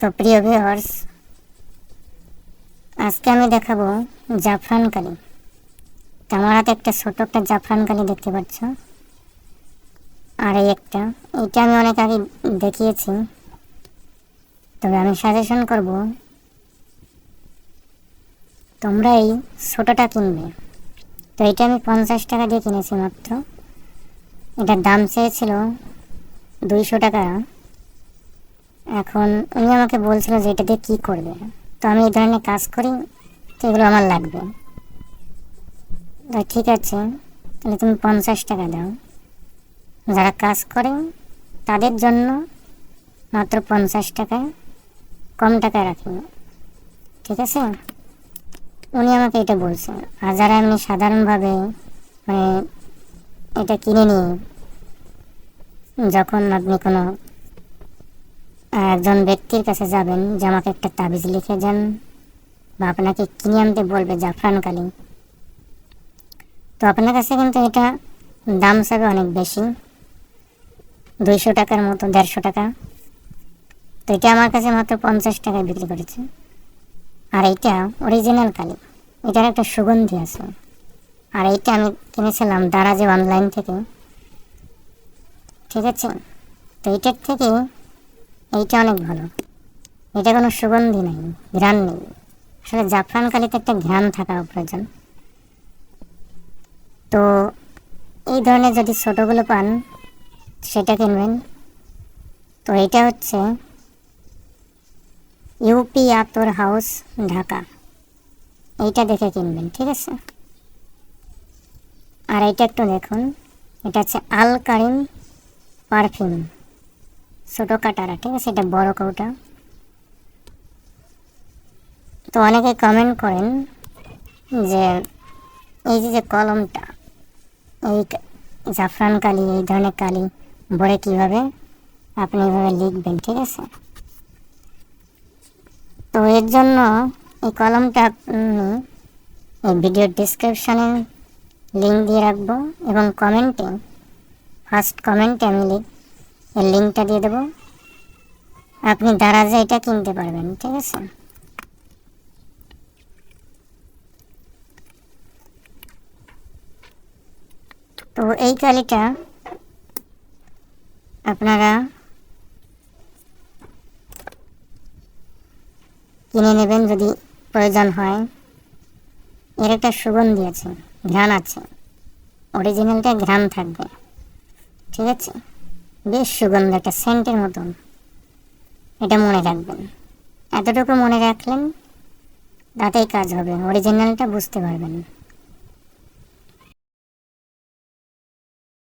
তো প্রিয় ভিউয়ার্স আজকে আমি দেখাবো জাফরান কালি তো আমার হাতে একটা ছোট একটা জাফরান কালি দেখতে পাচ্ছ। আর এই একটা, এটা আমি অনেক আগে দেখিয়েছি। তবে আমি সাজেশন করব, তোমরা এই ছোটোটা কিনবে। তো এটা আমি পঞ্চাশ টাকা দিয়ে কিনেছি মাত্র। এটার দাম চেয়েছিল দুইশো টাকা। এখন উনি আমাকে বলছিল যে এটা দিয়ে কী করবে? তো আমি এই ধরনের কাজ করি, তো এগুলো আমার লাগবে। ঠিক আছে, তাহলে তুমি পঞ্চাশ টাকা দাও। যারা কাজ করে, তাদের জন্য মাত্র পঞ্চাশ টাকা কম টাকা রাখি ঠিক আছে? উনি আমাকে এটা বলছে। আর যারা এমনি সাধারণভাবে মানে এটা কিনে নিয়ে, যখন আপনি কোনো একজন ব্যক্তির কাছে যাবেন, যে আমাকে একটা তাবিজ লিখে যান বা আপনাকে কিনে আনতে বলবে, জাফরান কালি তো আপনার কাছে কিন্তু এটা দাম হিসাবে অনেক বেশি। দুইশো টাকার মতো, দেড়শো টাকা। তো এটা আমার কাছে মাত্র পঞ্চাশ টাকায় বিক্রি করেছে। আর এইটা অরিজিনাল কালি এটার একটা সুগন্ধি আছে। আর এইটা আমি কিনেছিলাম দারাজে অনলাইন থেকে। ঠিক আছে? তো এটার থেকে এইটা অনেক ভালো। এটা কোনো সুগন্ধি নেই, ঘ্রাণ নেই। আসলে জাফরান কালিতে একটা ঘ্রাণ থাকা প্রয়োজন। তো এই ধরনের যদি ছোটোগুলো পান, সেটা কিনবেন। তো এটা হচ্ছে ইউপি আতর হাউস ঢাকা এইটা দেখে কিনবেন, ঠিক আছে? আর এইটা একটু দেখুন। এটা হচ্ছে আল কারিম পারফিউম ছোটো কাটারা ঠিক আছে এটা বড় কৌটা। তো অনেকে কমেন্ট করেন যে, এই যে যে কলমটা, এই জাফরান কালি, এই ধরনের কালি ভরে কীভাবে, আপনি এইভাবে লিখবেন, ঠিক আছে? তো এর জন্য এই কলমটা এই ভিডিওর ডিসক্রিপশানে লিঙ্ক দিয়ে রাখব এবং কমেন্টে ফার্স্ট কমেন্টে আমি লিখ এর লিঙ্কটা দিয়ে দেবো। আপনি দারাজে এটা কিনতে পারবেন, ঠিক আছে? তো এই কালিটা আপনারা কিনে নেবেন যদি প্রয়োজন হয়। এর একটা সুগন্ধি আছে, ঘ্রাণ আছে। অরিজিনালটা ঘ্রাণ থাকবে, ঠিক আছে? বেশ সুগন্ধ, একটা সেন্টের মতন। এটা মনে রাখবেন। এতটুকু মনে রাখলেন, তাতেই কাজ হবে। অরিজিনালটা বুঝতে পারবেন।